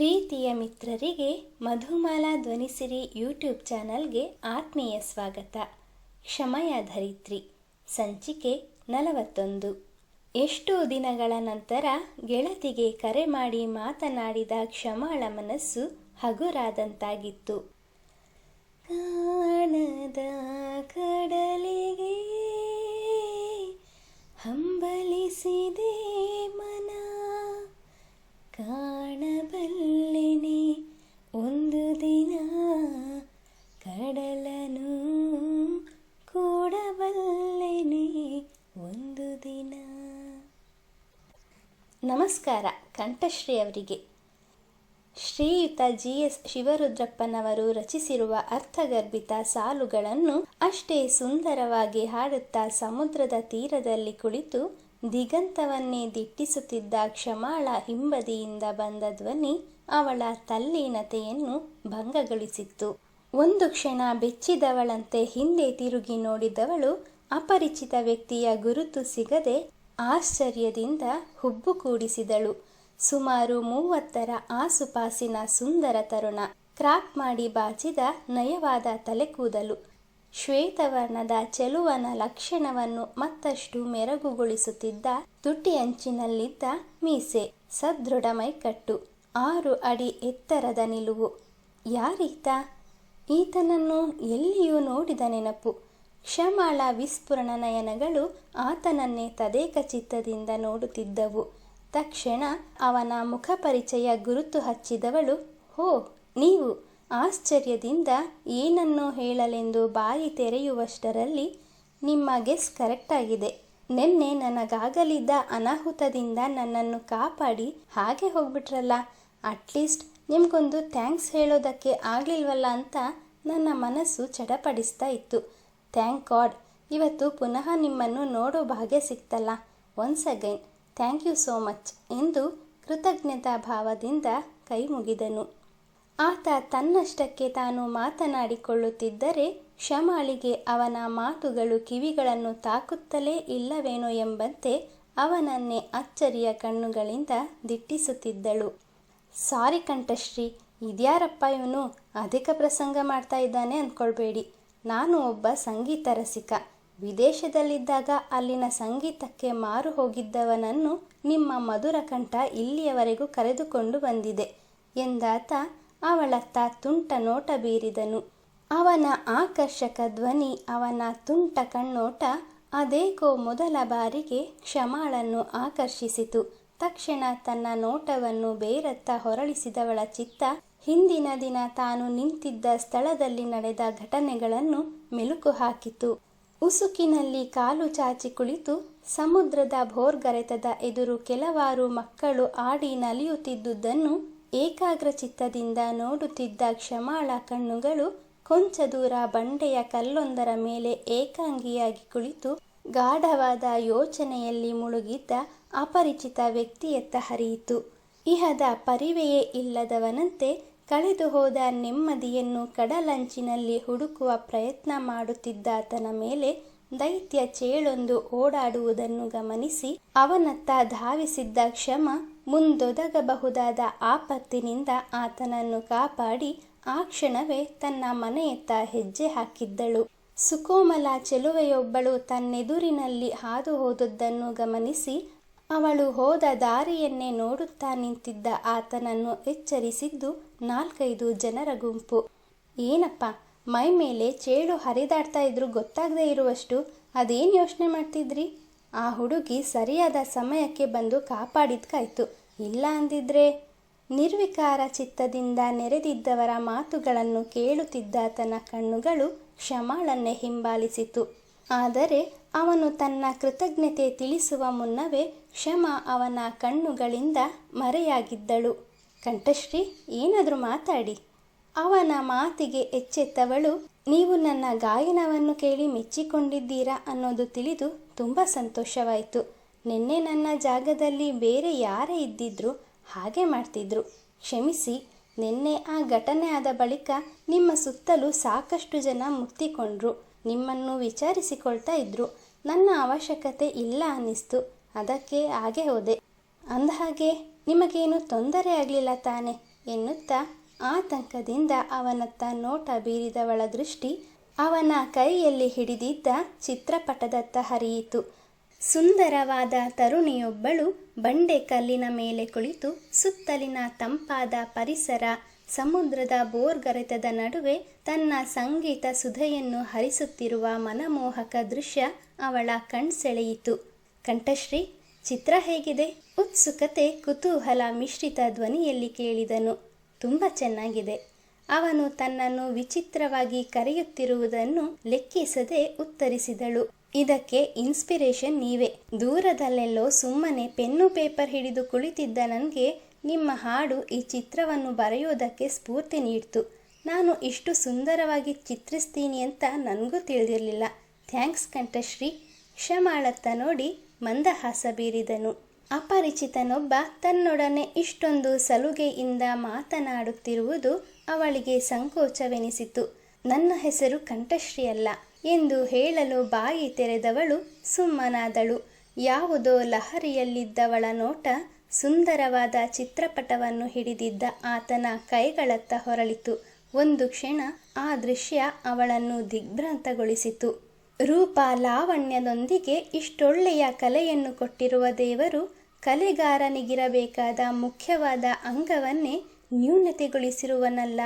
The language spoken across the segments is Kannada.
ಪ್ರೀತಿಯ ಮಿತ್ರರಿಗೆ ಮಧುಮಾಲಾ ಧ್ವನಿಸಿರಿ ಯೂಟ್ಯೂಬ್ ಚಾನಲ್ಗೆ ಆತ್ಮೀಯ ಸ್ವಾಗತ. ಕ್ಷಮಯ ಧರಿತ್ರಿ. ಸಂಚಿಕೆ ನಲವತ್ತೊಂದು. ಎಷ್ಟೋ ದಿನಗಳ ನಂತರ ಗೆಳತಿಗೆ ಕರೆ ಮಾಡಿ ಮಾತನಾಡಿದ ಕ್ಷಮಾಳ ಮನಸ್ಸು ಹಗುರಾದಂತಾಗಿತ್ತು. ಕಾಣದ ನಮಸ್ಕಾರ ಕಂಠಶ್ರೀ ಅವರಿಗೆ ಶ್ರೀಯುತ ಜಿ ಎಸ್ ಶಿವರುದ್ರಪ್ಪನವರು ರಚಿಸಿರುವ ಅರ್ಥಗರ್ಭಿತ ಸಾಲುಗಳನ್ನು ಅಷ್ಟೇ ಸುಂದರವಾಗಿ ಹಾಡುತ್ತಾ ಸಮುದ್ರದ ತೀರದಲ್ಲಿ ಕುಳಿತು ದಿಗಂತವನ್ನೇ ದಿಟ್ಟಿಸುತ್ತಿದ್ದ ಕ್ಷಮಾಳ ಹಿಂಬದಿಯಿಂದ ಬಂದ ಧ್ವನಿ ಅವಳ ತಲ್ಲೀನತೆಯನ್ನು ಭಂಗಗೊಳಿಸಿತ್ತು. ಒಂದು ಕ್ಷಣ ಬೆಚ್ಚಿದವಳಂತೆ ಹಿಂದೆ ತಿರುಗಿ ನೋಡಿದವಳು ಅಪರಿಚಿತ ವ್ಯಕ್ತಿಯ ಗುರುತು ಸಿಗದೆ ಆಶ್ಚರ್ಯದಿಂದ ಹುಬ್ಬು ಕೂಡಿಸಿದಳು. ಸುಮಾರು ಮೂವತ್ತರ ಆಸುಪಾಸಿನ ಸುಂದರ ತರುಣ. ಕ್ರಾಪ್ ಮಾಡಿ ಬಾಚಿದ ನಯವಾದ ತಲೆಕೂದಲು ಶ್ವೇತವರ್ಣದ ಚೆಲುವನ ಲಕ್ಷಣವನ್ನು ಮತ್ತಷ್ಟು ಮೆರಗುಗೊಳಿಸುತ್ತಿದ್ದ ತುಟಿ ಅಂಚಿನಲ್ಲಿದ್ದ ಮೀಸೆ ಸದೃಢ ಮೈಕಟ್ಟು. ಆರು ಅಡಿ ಎತ್ತರದ ನಿಲುವು. ಯಾರೀತ? ಈತನನ್ನು ಎಲ್ಲಿಯೂ ನೋಡಿದ ನೆನಪು. ಕ್ಷಮಾಳ ವಿಸ್ಫುರಣ ನಯನಗಳು ಆತನನ್ನೇ ತದೇಕ ಚಿತ್ತದಿಂದ ನೋಡುತ್ತಿದ್ದವು. ತಕ್ಷಣ ಅವನ ಮುಖಪರಿಚಯ ಗುರುತು ಹಚ್ಚಿದವಳು, ಹೋ, ನೀವು ಆಶ್ಚರ್ಯದಿಂದ ಏನನ್ನೋ ಹೇಳಲೆಂದು ಬಾಯಿ ತೆರೆಯುವಷ್ಟರಲ್ಲಿ ನಿಮ್ಮ ಗೆಸ್ ಕರೆಕ್ಟಾಗಿದೆ. ನಿನ್ನೆ ನನಗಾಗಲಿದ್ದ ಅನಾಹುತದಿಂದ ನನ್ನನ್ನು ಕಾಪಾಡಿ ಹಾಗೆ ಹೋಗ್ಬಿಟ್ರಲ್ಲ. ಅಟ್ಲೀಸ್ಟ್ ನಿಮಗೊಂದು ಥ್ಯಾಂಕ್ಸ್ ಹೇಳೋದಕ್ಕೆ ಆಗಲಿಲ್ವಲ್ಲ ಅಂತ ನನ್ನ ಮನಸ್ಸು ಚಡಪಡಿಸ್ತಾ ಇತ್ತು. ಥ್ಯಾಂಕ್ ಗಾಡ್ ಇವತ್ತು ಪುನಃ ನಿಮ್ಮನ್ನು ನೋಡೋ ಭಾಗ್ಯ ಸಿಕ್ತಲ್ಲ. Once again thank you so much ಎಂದು ಕೃತಜ್ಞತಾ ಭಾವದಿಂದ ಕೈ ಮುಗಿದನು. ಆತ ತನ್ನಷ್ಟಕ್ಕೆ ತಾನು ಮಾತನಾಡಿಕೊಳ್ಳುತ್ತಿದ್ದರೆ ಶಮಾಳಿಗೆ ಅವನ ಮಾತುಗಳು ಕಿವಿಗಳನ್ನು ತಾಕುತ್ತಲೇ ಇಲ್ಲವೇನೋ ಎಂಬಂತೆ ಅವನನ್ನೇ ಅಚ್ಚರಿಯ ಕಣ್ಣುಗಳಿಂದ ದಿಟ್ಟಿಸುತ್ತಿದ್ದಳು. ಸಾರಿ ಕಂಠಶ್ರೀ, ಇದ್ಯಾರಪ್ಪ ಇವನು? ಅಧಿಕ ಪ್ರಸಂಗ ಮಾಡ್ತಾ ಇದ್ದಾನೆ ಅಂದ್ಕೊಳ್ಬೇಡಿ. ನಾನು ಒಬ್ಬ ಸಂಗೀತ ರಸಿಕ. ವಿದೇಶದಲ್ಲಿದ್ದಾಗ ಅಲ್ಲಿನ ಸಂಗೀತಕ್ಕೆ ಮಾರು ಹೋಗಿದ್ದವನನ್ನು ನಿಮ್ಮ ಮಧುರ ಕಂಠ ಇಲ್ಲಿಯವರೆಗೂ ಕರೆದುಕೊಂಡು ಬಂದಿದೆ ಎಂದಾತ ಅವಳತ್ತ ತುಂಟ ನೋಟ ಬೀರಿದನು. ಅವನ ಆಕರ್ಷಕ ಧ್ವನಿ, ಅವನ ತುಂಟ ಕಣ್ಣೋಟ ಅದೇಕೋ ಮೊದಲ ಬಾರಿಗೆ ಕ್ಷಮಾಳನ್ನು ಆಕರ್ಷಿಸಿತು. ತಕ್ಷಣ ತನ್ನ ನೋಟವನ್ನು ಬೇರತ್ತ ಹೊರಳಿಸಿದವಳ ಚಿತ್ತ ಹಿಂದಿನ ದಿನ ತಾನು ನಿಂತಿದ್ದ ಸ್ಥಳದಲ್ಲಿ ನಡೆದ ಘಟನೆಗಳನ್ನು ಮೆಲುಕು ಹಾಕಿತು. ಉಸುಕಿನಲ್ಲಿ ಕಾಲು ಚಾಚಿ ಕುಳಿತು ಸಮುದ್ರದ ಭೋರ್ಗರೆತದ ಎದುರು ಕೆಲವಾರು ಮಕ್ಕಳು ಆಡಿ ನಲಿಯುತ್ತಿದ್ದುದನ್ನು ಏಕಾಗ್ರಚಿತ್ತದಿಂದ ನೋಡುತ್ತಿದ್ದ ಕ್ಷಮಾಳ ಕಣ್ಣುಗಳು ಕೊಂಚ ದೂರ ಬಂಡೆಯ ಕಲ್ಲೊಂದರ ಮೇಲೆ ಏಕಾಂಗಿಯಾಗಿ ಕುಳಿತು ಗಾಢವಾದ ಯೋಚನೆಯಲ್ಲಿ ಮುಳುಗಿದ್ದ ಅಪರಿಚಿತ ವ್ಯಕ್ತಿಯತ್ತ ಹರಿಯಿತು. ಇಹದ ಪರಿವೆಯೇ ಇಲ್ಲದವನಂತೆ ಕಳೆದು ಹೋದ ನೆಮ್ಮದಿಯನ್ನು ಕಡಲಂಚಿನಲ್ಲಿ ಹುಡುಕುವ ಪ್ರಯತ್ನ ಮಾಡುತ್ತಿದ್ದಾತನ ಮೇಲೆ ದೈತ್ಯ ಚೇಳೊಂದು ಓಡಾಡುವುದನ್ನು ಗಮನಿಸಿ ಅವನತ್ತ ಧಾವಿಸಿದ್ದ ಕ್ಷಮ ಮುಂದೊದಗಬಹುದಾದ ಆಪತ್ತಿನಿಂದ ಆತನನ್ನು ಕಾಪಾಡಿ ಆ ಕ್ಷಣವೇ ತನ್ನ ಮನೆಯತ್ತ ಹೆಜ್ಜೆ ಹಾಕಿದ್ದಳು. ಸುಕೋಮಲ ಚೆಲುವೆಯೊಬ್ಬಳು ತನ್ನೆದುರಿನಲ್ಲಿ ಹಾದು ಹೋದದ್ದನ್ನು ಗಮನಿಸಿ ಅವಳು ಹೋದ ದಾರಿಯನ್ನೇ ನೋಡುತ್ತಾ ನಿಂತಿದ್ದ ಆತನನ್ನು ಎಚ್ಚರಿಸಿದ್ದು ನಾಲ್ಕೈದು ಜನರ ಗುಂಪು. ಏನಪ್ಪ, ಮೈ ಮೇಲೆ ಚೇಳು ಹರಿದಾಡ್ತಾ ಇದ್ರು ಗೊತ್ತಾಗದೇ ಇರುವಷ್ಟು ಅದೇನು ಯೋಚನೆ ಮಾಡ್ತಿದ್ರಿ? ಆ ಹುಡುಗಿ ಸರಿಯಾದ ಸಮಯಕ್ಕೆ ಬಂದು ಕಾಪಾಡಿದ್ಕಾಯ್ತು. ಇಲ್ಲ ಅಂದಿದ್ರೆ? ನಿರ್ವಿಕಾರ ಚಿತ್ತದಿಂದ ನೆರೆದಿದ್ದವರ ಮಾತುಗಳನ್ನು ಕೇಳುತ್ತಿದ್ದಾತನ ಕಣ್ಣುಗಳು ಕ್ಷಮಾಳನ್ನೇ ಹಿಂಬಾಲಿಸಿತು. ಆದರೆ ಅವನು ತನ್ನ ಕೃತಜ್ಞತೆ ತಿಳಿಸುವ ಮುನ್ನವೇ ಕ್ಷಮ ಅವನ ಕಣ್ಣುಗಳಿಂದ ಮರೆಯಾಗಿದ್ದಳು. ಕಂಠಶ್ರೀ, ಏನಾದರೂ ಮಾತಾಡಿ. ಅವನ ಮಾತಿಗೆ ಎಚ್ಚೆತ್ತವಳು, ನೀವು ನನ್ನ ಗಾಯನವನ್ನು ಕೇಳಿ ಮೆಚ್ಚಿಕೊಂಡಿದ್ದೀರಾ ಅನ್ನೋದು ತಿಳಿದು ತುಂಬ ಸಂತೋಷವಾಯಿತು. ನಿನ್ನೆ ನನ್ನ ಜಾಗದಲ್ಲಿ ಬೇರೆ ಯಾರೇ ಇದ್ದಿದ್ರು ಹಾಗೆ ಮಾಡ್ತಿದ್ರು. ಕ್ಷಮಿಸಿ, ನಿನ್ನೆ ಆ ಘಟನೆ ಆದ ಬಳಿಕ ನಿಮ್ಮ ಸುತ್ತಲೂ ಸಾಕಷ್ಟು ಜನ ಮುತ್ತಿಕೊಂಡ್ರು. ನಿಮ್ಮನ್ನು ವಿಚಾರಿಸಿಕೊಳ್ತಾ ಇದ್ರು. ನನ್ನ ಅವಶ್ಯಕತೆ ಇಲ್ಲ ಅನ್ನಿಸ್ತು. ಅದಕ್ಕೆ ಹಾಗೆ ಹೋದೆ. ಅಂದಹಾಗೆ ನಿಮಗೇನು ತೊಂದರೆ ಆಗಲಿಲ್ಲ ತಾನೆ ಎನ್ನುತ್ತಾ ಆತಂಕದಿಂದ ಅವನತ್ತ ನೋಟ ಬೀರಿದವಳ ದೃಷ್ಟಿ ಅವನ ಕೈಯಲ್ಲಿ ಹಿಡಿದಿದ್ದ ಚಿತ್ರಪಟದತ್ತ ಹರಿಯಿತು. ಸುಂದರವಾದ ತರುಣಿಯೊಬ್ಬಳು ಬಂಡೆ ಕಲ್ಲಿನ ಮೇಲೆ ಕುಳಿತು ಸುತ್ತಲಿನ ತಂಪಾದ ಪರಿಸರ, ಸಮುದ್ರದ ಬೋರ್ಗರೆತದ ನಡುವೆ ತನ್ನ ಸಂಗೀತ ಸುಧೆಯನ್ನು ಹರಿಸುತ್ತಿರುವ ಮನಮೋಹಕ ದೃಶ್ಯ ಅವಳ ಕಣ್ಸೆಳೆಯಿತು. ಕಂಠಶ್ರೀ ಚಿತ್ರ ಹೇಗಿದೆ? ಉತ್ಸುಕತೆ, ಕುತೂಹಲ ಮಿಶ್ರಿತ ಧ್ವನಿಯಲ್ಲಿ ಕೇಳಿದನು. ತುಂಬ ಚೆನ್ನಾಗಿದೆ. ಅವನು ತನ್ನನ್ನು ವಿಚಿತ್ರವಾಗಿ ಕರೆಯುತ್ತಿರುವುದನ್ನು ಲೆಕ್ಕಿಸದೆ ಉತ್ತರಿಸಿದಳು. ಇದಕ್ಕೆ ಇನ್ಸ್ಪಿರೇಷನ್ ನೀವೇ. ದೂರದಲ್ಲೆಲ್ಲೋ ಸುಮ್ಮನೆ ಪೆನ್ನು ಪೇಪರ್ ಹಿಡಿದು ಕುಳಿತಿದ್ದ ನನಗೆ ನಿಮ್ಮ ಹಾಡು ಈ ಚಿತ್ರವನ್ನು ಬರೆಯುವುದಕ್ಕೆ ಸ್ಫೂರ್ತಿ ನೀಡ್ತು. ನಾನು ಇಷ್ಟು ಸುಂದರವಾಗಿ ಚಿತ್ರಿಸ್ತೀನಿ ಅಂತ ನನಗೂ ತಿಳಿದಿರಲಿಲ್ಲ. ಥ್ಯಾಂಕ್ಸ್ ಕಂಠಶ್ರೀ. ಕ್ಷಮಾಳತ್ತ ನೋಡಿ ಮಂದಹಾಸ ಬೀರಿದನು. ಅಪರಿಚಿತನೊಬ್ಬ ತನ್ನೊಡನೆ ಇಷ್ಟೊಂದು ಸಲುಗೆಯಿಂದ ಮಾತನಾಡುತ್ತಿರುವುದು ಅವಳಿಗೆ ಸಂಕೋಚವೆನಿಸಿತು. ನನ್ನ ಹೆಸರು ಕಂಠಶ್ರೀಯಲ್ಲ ಎಂದು ಹೇಳಲು ಬಾಯಿ ತೆರೆದವಳು ಸುಮ್ಮನಾದಳು. ಯಾವುದೋ ಲಹರಿಯಲ್ಲಿದ್ದವಳ ನೋಟ ಸುಂದರವಾದ ಚಿತ್ರಪಟವನ್ನು ಹಿಡಿದಿದ್ದ ಆತನ ಕೈಗಳತ್ತ ಹೊರಳಿತು. ಒಂದು ಕ್ಷಣ ಆ ದೃಶ್ಯ ಅವಳನ್ನು ದಿಗ್ಭ್ರಾಂತಗೊಳಿಸಿತು. ರೂಪ ಲಾವಣ್ಯದೊಂದಿಗೆ ಇಷ್ಟೊಳ್ಳೆಯ ಕಲೆಯನ್ನು ಕೊಟ್ಟಿರುವ ದೇವರು ಕಲೆಗಾರನಿಗಿರಬೇಕಾದ ಮುಖ್ಯವಾದ ಅಂಗವನ್ನೇ ನ್ಯೂನತೆಗೊಳಿಸಿರುವನಲ್ಲ.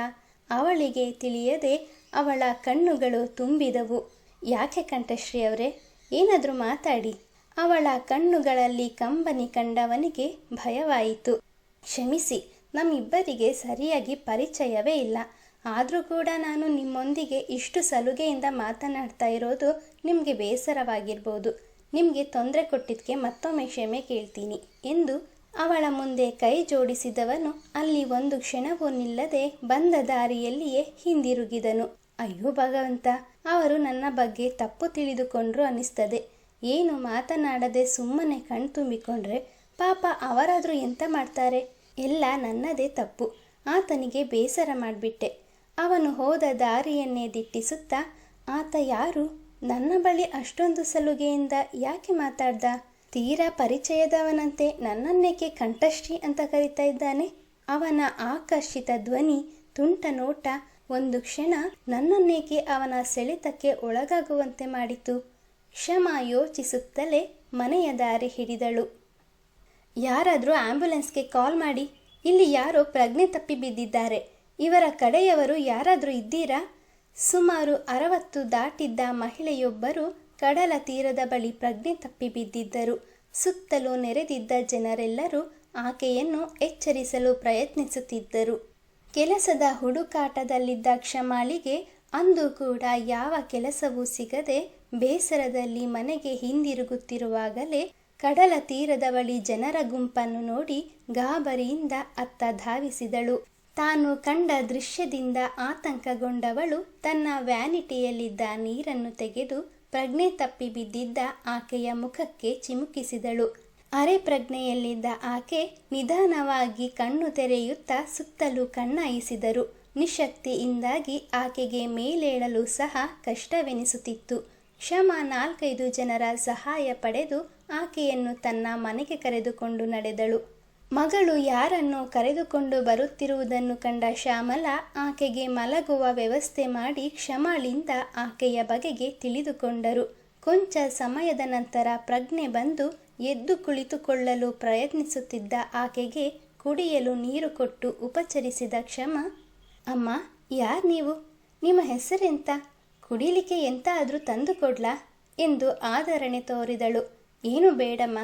ಅವಳಿಗೆ ತಿಳಿಯದೆ ಅವಳ ಕಣ್ಣುಗಳು ತುಂಬಿದವು. ಯಾಕೆ ಕಂಠಶ್ರೀ ಅವರೇ? ಏನಾದರೂ ಮಾತಾಡಿ. ಅವಳ ಕಣ್ಣುಗಳಲ್ಲಿ ಕಂಬನಿ ಕಂಡವನಿಗೆ ಭಯವಾಯಿತು. ಕ್ಷಮಿಸಿ, ನಮ್ಮಿಬ್ಬರಿಗೆ ಸರಿಯಾಗಿ ಪರಿಚಯವೇ ಇಲ್ಲ. ಆದರೂ ಕೂಡ ನಾನು ನಿಮ್ಮೊಂದಿಗೆ ಇಷ್ಟು ಸಲುಗೆಯಿಂದ ಮಾತನಾಡ್ತಾ ಇರೋದು ನಿಮಗೆ ಬೇಸರವಾಗಿರ್ಬೋದು. ನಿಮಗೆ ತೊಂದರೆ ಕೊಟ್ಟಿದ್ದಕ್ಕೆ ಮತ್ತೊಮ್ಮೆ ಕ್ಷಮೆ ಕೇಳ್ತೀನಿ ಎಂದು ಅವಳ ಮುಂದೆ ಕೈ ಜೋಡಿಸಿದವನು ಅಲ್ಲಿ ಒಂದು ಕ್ಷಣವೂ ನಿಲ್ಲದೆ ಬಂದ ದಾರಿಯಲ್ಲಿಯೇ ಹಿಂದಿರುಗಿದನು. ಅಯ್ಯೋ ಭಗವಂತ, ಅವರು ನನ್ನ ಬಗ್ಗೆ ತಪ್ಪು ತಿಳಿದುಕೊಂಡ್ರು ಅನಿಸ್ತದೆ ಏನು ಮಾತನಾಡದೆ ಸುಮ್ಮನೆ ಕಣ್ತುಂಬಿಕೊಂಡ್ರೆ ಪಾಪ ಅವರಾದರೂ ಎಂತ ಮಾಡ್ತಾರೆ? ಎಲ್ಲ ನನ್ನದೇ ತಪ್ಪು. ಆತನಿಗೆ ಬೇಸರ ಮಾಡಿಬಿಟ್ಟೆ. ಅವನು ಹೋದ ದಾರಿಯನ್ನೇ ದಿಟ್ಟಿಸುತ್ತಾ, ಆತ ಯಾರು? ನನ್ನ ಬಳಿ ಅಷ್ಟೊಂದು ಸಲುಗೆಯಿಂದ ಯಾಕೆ ಮಾತಾಡ್ದ? ತೀರಾ ಪರಿಚಯದವನಂತೆ ನನ್ನನ್ನೇಕೆ ಕಂಠಶ್ರೀ ಅಂತ ಕರಿತಾ ಇದ್ದಾನೆ? ಅವನ ಆಕರ್ಷಿತ ಧ್ವನಿ, ತುಂಟ ನೋಟ, ಒಂದು ಕ್ಷಣ ನನ್ನನ್ನೇಕೆ ಅವನ ಸೆಳೆತಕ್ಕೆ ಒಳಗಾಗುವಂತೆ ಮಾಡಿತು. ಕ್ಷಮ ಯೋಚಿಸುತ್ತಲೇ ಮನೆಯ ದಾರಿ ಹಿಡಿದಳು. ಯಾರಾದರೂ ಆಂಬ್ಯುಲೆನ್ಸ್ಗೆ ಕಾಲ್ ಮಾಡಿ, ಇಲ್ಲಿ ಯಾರೋ ಪ್ರಜ್ಞೆ ತಪ್ಪಿ ಬಿದ್ದಿದ್ದಾರೆ. ಇವರ ಕಡೆಯವರು ಯಾರಾದರೂ ಇದ್ದೀರಾ? ಸುಮಾರು ಅರವತ್ತು ದಾಟಿದ್ದ ಮಹಿಳೆಯೊಬ್ಬರು ಕಡಲ ತೀರದ ಬಳಿ ಪ್ರಜ್ಞೆ ತಪ್ಪಿ ಬಿದ್ದಿದ್ದರು. ಸುತ್ತಲೂ ನೆರೆದಿದ್ದ ಜನರೆಲ್ಲರೂ ಆಕೆಯನ್ನು ಎಚ್ಚರಿಸಲು ಪ್ರಯತ್ನಿಸುತ್ತಿದ್ದರು. ಕೆಲಸದ ಹುಡುಕಾಟದಲ್ಲಿದ್ದ ಕ್ಷಮಾಳಿಗೆ ಅಂದು ಕೂಡ ಯಾವ ಕೆಲಸವೂ ಸಿಗದೆ ಬೇಸರದಲ್ಲಿ ಮನೆಗೆ ಹಿಂದಿರುಗುತ್ತಿರುವಾಗಲೇ ಕಡಲ ತೀರದ ಬಳಿ ಜನರ ಗುಂಪನ್ನು ನೋಡಿ ಗಾಬರಿಯಿಂದ ಅತ್ತ ಧಾವಿಸಿದಳು. ತಾನು ಕಂಡ ದೃಶ್ಯದಿಂದ ಆತಂಕಗೊಂಡವಳು ತನ್ನ ವ್ಯಾನಿಟಿಯಲ್ಲಿದ್ದ ನೀರನ್ನು ತೆಗೆದು ಪ್ರಜ್ಞೆ ತಪ್ಪಿ ಬಿದ್ದಿದ್ದ ಆಕೆಯ ಮುಖಕ್ಕೆ ಚಿಮುಕಿಸಿದಳು. ಅರೆ ಪ್ರಜ್ಞೆಯಲ್ಲಿದ್ದ ಆಕೆ ನಿಧಾನವಾಗಿ ಕಣ್ಣು ತೆರೆಯುತ್ತಾ ಸುತ್ತಲೂ ಕಣ್ಣಾಯಿಸಿದರು. ನಿಶಕ್ತಿಯಿಂದಾಗಿ ಆಕೆಗೆ ಮೇಲೇಳಲು ಸಹ ಕಷ್ಟವೆನಿಸುತ್ತಿತ್ತು. ಕ್ಷಮ ನಾಲ್ಕೈದು ಜನರ ಸಹಾಯ ಪಡೆದು ಆಕೆಯನ್ನು ತನ್ನ ಮನೆಗೆ ಕರೆದುಕೊಂಡು ನಡೆದಳು. ಮಗಳು ಯಾರನ್ನು ಕರೆದುಕೊಂಡು ಬರುತ್ತಿರುವುದನ್ನು ಕಂಡ ಶ್ಯಾಮಲ ಆಕೆಗೆ ಮಲಗುವ ವ್ಯವಸ್ಥೆ ಮಾಡಿ ಕ್ಷಮಾಳಿಂದ ಆಕೆಯ ಬಗೆಗೆ ತಿಳಿದುಕೊಂಡರು. ಕೊಂಚ ಸಮಯದ ನಂತರ ಪ್ರಜ್ಞೆ ಬಂದು ಎದ್ದು ಕುಳಿತುಕೊಳ್ಳಲು ಪ್ರಯತ್ನಿಸುತ್ತಿದ್ದ ಆಕೆಗೆ ಕುಡಿಯಲು ನೀರು ಕೊಟ್ಟು ಉಪಚರಿಸಿದ ಕ್ಷಮ, ಅಮ್ಮ, ಯಾರು ನೀವು? ನಿಮ್ಮ ಹೆಸರೆಂತ? ಕುಡಿಲಿಕ್ಕೆ ಎಂತಾದರೂ ತಂದು ಕೊಡ್ಲಾ? ಎಂದು ಆದರಣೆ ತೋರಿದಳು. ಏನು ಬೇಡಮ್ಮ,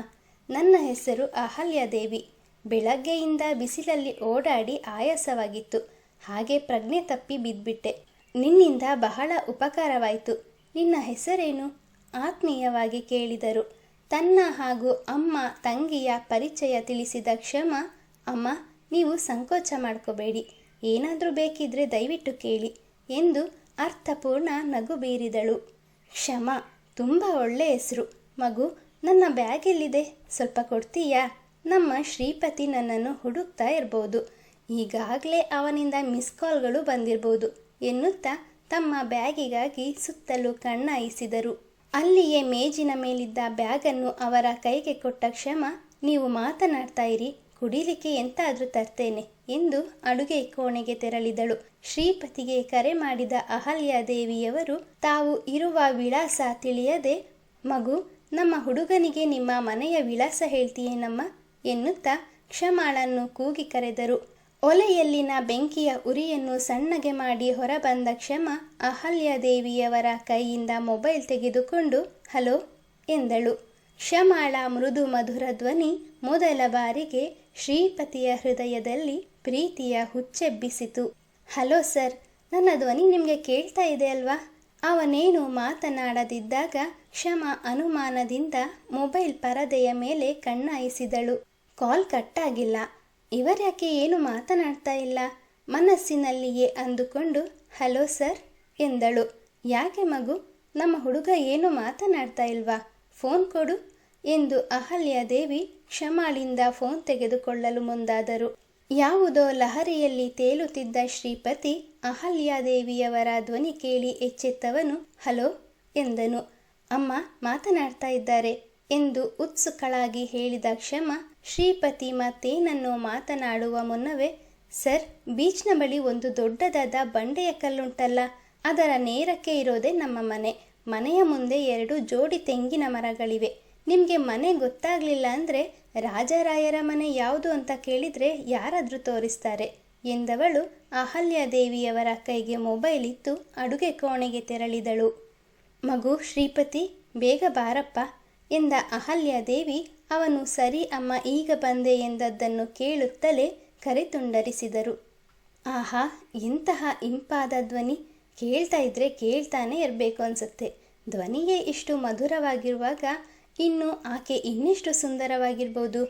ನನ್ನ ಹೆಸರು ಅಹಲ್ಯಾದೇವಿ ಬೆಳಗ್ಗೆಯಿಂದ ಬಿಸಿಲಲ್ಲಿ ಓಡಾಡಿ ಆಯಾಸವಾಗಿತ್ತು. ಹಾಗೆ ಪ್ರಜ್ಞೆ ತಪ್ಪಿ ಬಿದ್ಬಿಟ್ಟೆ. ನಿನ್ನಿಂದ ಬಹಳ ಉಪಕಾರವಾಯಿತು. ನಿನ್ನ ಹೆಸರೇನು? ಆತ್ಮೀಯವಾಗಿ ಕೇಳಿದರು. ತನ್ನ ಹಾಗೂ ಅಮ್ಮ ತಂಗಿಯ ಪರಿಚಯ ತಿಳಿಸಿದ ಕ್ಷಮ, ಅಮ್ಮ, ನೀವು ಸಂಕೋಚ ಮಾಡ್ಕೋಬೇಡಿ. ಏನಾದರೂ ಬೇಕಿದ್ರೆ ದಯವಿಟ್ಟು ಕೇಳಿ ಎಂದು ಅರ್ಥಪೂರ್ಣ ನಗು ಬೀರಿದಳು. ಕ್ಷಮ, ತುಂಬ ಒಳ್ಳೆಯ ಹೆಸರು. ಮಗು, ನನ್ನ ಬ್ಯಾಗ್ ಎಲ್ಲಿದೆ? ಸ್ವಲ್ಪ ಕೊಡ್ತೀಯಾ? ನಮ್ಮ ಶ್ರೀಪತಿ ನನ್ನನ್ನು ಹುಡುಕ್ತಾ ಇರ್ಬೋದು. ಈಗಾಗಲೇ ಅವನಿಂದ ಮಿಸ್ ಕಾಲ್ಗಳು ಬಂದಿರ್ಬೋದು ಎನ್ನುತ್ತಾ ತಮ್ಮ ಬ್ಯಾಗಿಗಾಗಿ ಸುತ್ತಲೂ ಕಣ್ಣಾಯಿಸಿದರು. ಅಲ್ಲಿಯೇ ಮೇಜಿನ ಮೇಲಿದ್ದ ಬ್ಯಾಗನ್ನು ಅವರ ಕೈಗೆ ಕೊಟ್ಟ ಕ್ಷಮ, ನೀವು ಮಾತನಾಡ್ತಾ ಇರಿ, ಕುಡಿಲಿಕ್ಕೆ ಎಂತಾದರೂ ತರ್ತೇನೆ ಎಂದು ಅಡುಗೆ ಕೋಣೆಗೆ ತೆರಳಿದಳು. ಶ್ರೀಪತಿಗೆ ಕರೆ ಮಾಡಿದ ಅಹಲ್ಯಾದೇವಿಯವರು ತಾವು ಇರುವ ವಿಳಾಸ ತಿಳಿಯದೆ, ಮಗು, ನಮ್ಮ ಹುಡುಗನಿಗೆ ನಿಮ್ಮ ಮನೆಯ ವಿಳಾಸ ಹೇಳ್ತೀಯೇನಮ್ಮ ಎನ್ನುತ್ತಾ ಕ್ಷಮಾಳನ್ನು ಕೂಗಿ ಕರೆದರು. ಒಲೆಯಲ್ಲಿನ ಬೆಂಕಿಯ ಉರಿಯನ್ನು ಸಣ್ಣಗೆ ಮಾಡಿ ಹೊರಬಂದ ಕ್ಷಮ ಅಹಲ್ಯಾದೇವಿಯವರ ಕೈಯಿಂದ ಮೊಬೈಲ್ ತೆಗೆದುಕೊಂಡು, ಹಲೋ ಎಂದಳು. ಕ್ಷಮಾಳ ಮೃದು ಮಧುರ ಧ್ವನಿ ಮೊದಲ ಬಾರಿಗೆ ಶ್ರೀಪತಿಯ ಹೃದಯದಲ್ಲಿ ಪ್ರೀತಿಯ ಹುಚ್ಚೆಬ್ಬಿಸಿತು. ಹಲೋ ಸರ್, ನನ್ನ ಧ್ವನಿ ನಿಮಗೆ ಕೇಳ್ತಾ ಇದೆ ಅಲ್ವಾ? ಅವನೇನು ಮಾತನಾಡದಿದ್ದಾಗ ಕ್ಷಮ ಅನುಮಾನದಿಂದ ಮೊಬೈಲ್ ಪರದೆಯ ಮೇಲೆ ಕಣ್ಣಾಯಿಸಿದಳು. ಕಾಲ್ ಕಟ್ಟಾಗಿಲ್ಲ. ಇವರ್ಯಾಕೆ ಏನು ಮಾತನಾಡ್ತಾ ಇಲ್ಲ? ಮನಸ್ಸಿನಲ್ಲಿಯೇ ಅಂದುಕೊಂಡು, ಹಲೋ ಸರ್, ಎಂದಳು. ಯಾಕೆ ಮಗು? ನಮ್ಮ ಹುಡುಗ ಏನು ಮಾತನಾಡ್ತಾ ಇಲ್ವಾ? ಫೋನ್ ಕೊಡು, ಎಂದು ಅಹಲ್ಯಾದೇವಿ ಕ್ಷಮಾಳಿಂದ ಫೋನ್ ತೆಗೆದುಕೊಳ್ಳಲು ಮುಂದಾದರು. ಯಾವುದೋ ಲಹರಿಯಲ್ಲಿ ತೇಲುತ್ತಿದ್ದ ಶ್ರೀಪತಿ ಅಹಲ್ಯಾದೇವಿಯವರ ಧ್ವನಿ ಕೇಳಿ ಎಚ್ಚೆತ್ತವನು, ಹಲೋ, ಎಂದನು. ಅಮ್ಮ, ಮಾತನಾಡ್ತಾ ಇದ್ದಾರೆ. ಎಂದು ಉತ್ಸುಕಳಾಗಿ ಹೇಳಿದ ಕ್ಷಮ ಶ್ರೀಪತಿ ಮತ್ತೇನನ್ನೋ ಮಾತನಾಡುವ ಮುನ್ನವೇ, ಸರ್, ಬೀಚ್ನ ಬಳಿ ಒಂದು ದೊಡ್ಡದಾದ ಬಂಡೆಯ ಕಲ್ಲುಂಟಲ್ಲ, ಅದರ ನೇರಕ್ಕೆ ಇರೋದೇ ನಮ್ಮ ಮನೆ. ಮನೆಯ ಮುಂದೆ ಎರಡು ಜೋಡಿ ತೆಂಗಿನ ಮರಗಳಿವೆ. ನಿಮಗೆ ಮನೆ ಗೊತ್ತಾಗಲಿಲ್ಲ ಅಂದರೆ ರಾಜರಾಯರ ಮನೆ ಯಾವುದು ಅಂತ ಕೇಳಿದರೆ ಯಾರಾದರೂ ತೋರಿಸ್ತಾರೆ ಎಂದವಳು ಅಹಲ್ಯಾದೇವಿಯವರ ಕೈಗೆ ಮೊಬೈಲ್ ಇತ್ತು ಅಡುಗೆ ಕೋಣೆಗೆ ತೆರಳಿದಳು. ಮಗು, ಶ್ರೀಪತಿ, ಬೇಗ ಬಾರಪ್ಪ. ಎಂದ ಅಹಲ್ಯಾದೇವಿ ಅವನು ಸರಿ ಅಮ್ಮ ಈಗ ಬಂದೆ ಎಂದದ್ದನ್ನು ಕೇಳುತ್ತಲೇ ಕರೆತುಂಡರಿಸಿದರು. ಆಹಾ, ಇಂತಹ ಇಂಪಾದ ಧ್ವನಿ. ಕೇಳ್ತಾ ಇದ್ರೆ ಕೇಳ್ತಾನೆ ಇರಬೇಕು ಅನ್ಸುತ್ತೆ. ಧ್ವನಿಯೇ ಇಷ್ಟು ಮಧುರವಾಗಿರುವಾಗ ಇನ್ನು ಆಕೆ ಇನ್ನಿಷ್ಟು ಸುಂದರವಾಗಿರ್ಬೋದು?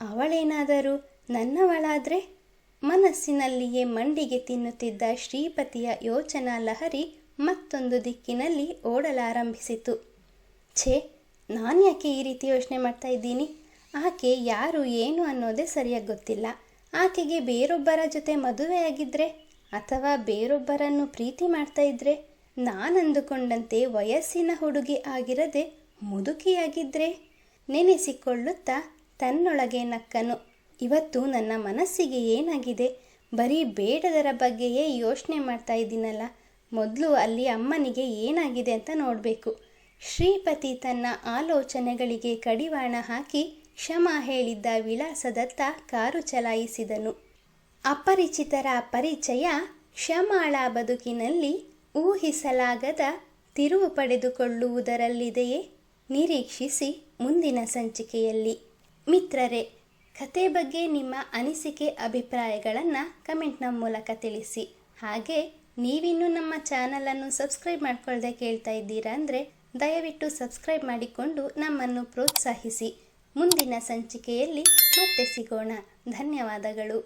ಅವಳೇನಾದರೂ ನನ್ನವಳಾದರೆ? ಮನಸ್ಸಿನಲ್ಲಿಯೇ ಮಂಡಿಗೆ ತಿನ್ನುತ್ತಿದ್ದ ಶ್ರೀಪತಿಯ ಯೋಚನಾ ಲಹರಿ ಮತ್ತೊಂದು ದಿಕ್ಕಿನಲ್ಲಿ ಓಡಲಾರಂಭಿಸಿತು. ಛೇ ನಾನು ಯಾಕೆ ಈ ರೀತಿ ಯೋಚನೆ ಮಾಡ್ತಾ ಇದ್ದೀನಿ? ಆಕೆ ಯಾರು, ಏನು ಅನ್ನೋದೇ ಸರಿಯಾಗಿ ಗೊತ್ತಿಲ್ಲ. ಆಕೆಗೆ ಬೇರೊಬ್ಬರ ಜೊತೆ ಮದುವೆಯಾಗಿದ್ದರೆ ಅಥವಾ ಬೇರೊಬ್ಬರನ್ನು ಪ್ರೀತಿ ಮಾಡ್ತಾ ಇದ್ರೆ ನಾನಂದುಕೊಂಡಂತೆ ವಯಸ್ಸಿನ ಹುಡುಗಿ ಆಗಿರದೆ ಮುದುಕಿಯಾಗಿದ್ರೆ ನೆನೆಸಿಕೊಳ್ಳುತ್ತಾ ತನ್ನೊಳಗೆ ನಕ್ಕನು. ಇವತ್ತು ನನ್ನ ಮನಸ್ಸಿಗೆ ಏನಾಗಿದೆ? ಬರೀ ಬೇಡದರ ಬಗ್ಗೆಯೇ ಯೋಚನೆ ಮಾಡ್ತಾ ಇದ್ದೀನಲ್ಲ. ಮೊದಲು ಅಲ್ಲಿ ಅಮ್ಮನಿಗೆ ಏನಾಗಿದೆ ಅಂತ ನೋಡಬೇಕು. ಶ್ರೀಪತಿ ತನ್ನ ಆಲೋಚನೆಗಳಿಗೆ ಕಡಿವಾಣ ಹಾಕಿ ಕ್ಷಮ ಹೇಳಿದ್ದ ವಿಳಾಸದತ್ತ ಕಾರು ಚಲಾಯಿಸಿದನು. ಅಪರಿಚಿತರ ಪರಿಚಯ ಕ್ಷಮಾಳ ಬದುಕಿನಲ್ಲಿ ಊಹಿಸಲಾಗದ ತಿರುವು ಪಡೆದುಕೊಳ್ಳುವುದರಲ್ಲಿದೆಯೇ? ನಿರೀಕ್ಷಿಸಿ ಮುಂದಿನ ಸಂಚಿಕೆಯಲ್ಲಿ. ಮಿತ್ರರೇ, ಕತೆ ಬಗ್ಗೆ ನಿಮ್ಮ ಅನಿಸಿಕೆ ಅಭಿಪ್ರಾಯಗಳನ್ನು ಕಮೆಂಟ್ನ ಮೂಲಕ ತಿಳಿಸಿ. ಹಾಗೆ ನೀವಿನ್ನೂ ನಮ್ಮ ಚಾನಲನ್ನು ಸಬ್ಸ್ಕ್ರೈಬ್ ಮಾಡ್ಕೊಳ್ಳದೆ ಕೇಳ್ತಾ ಇದ್ದೀರಾ ಅಂದರೆ ದಯವಿಟ್ಟು ಸಬ್ಸ್ಕ್ರೈಬ್ ಮಾಡಿಕೊಂಡು ನಮ್ಮನ್ನು ಪ್ರೋತ್ಸಾಹಿಸಿ. ಮುಂದಿನ ಸಂಚಿಕೆಯಲ್ಲಿ ಮತ್ತೆ ಸಿಗೋಣ. ಧನ್ಯವಾದಗಳು.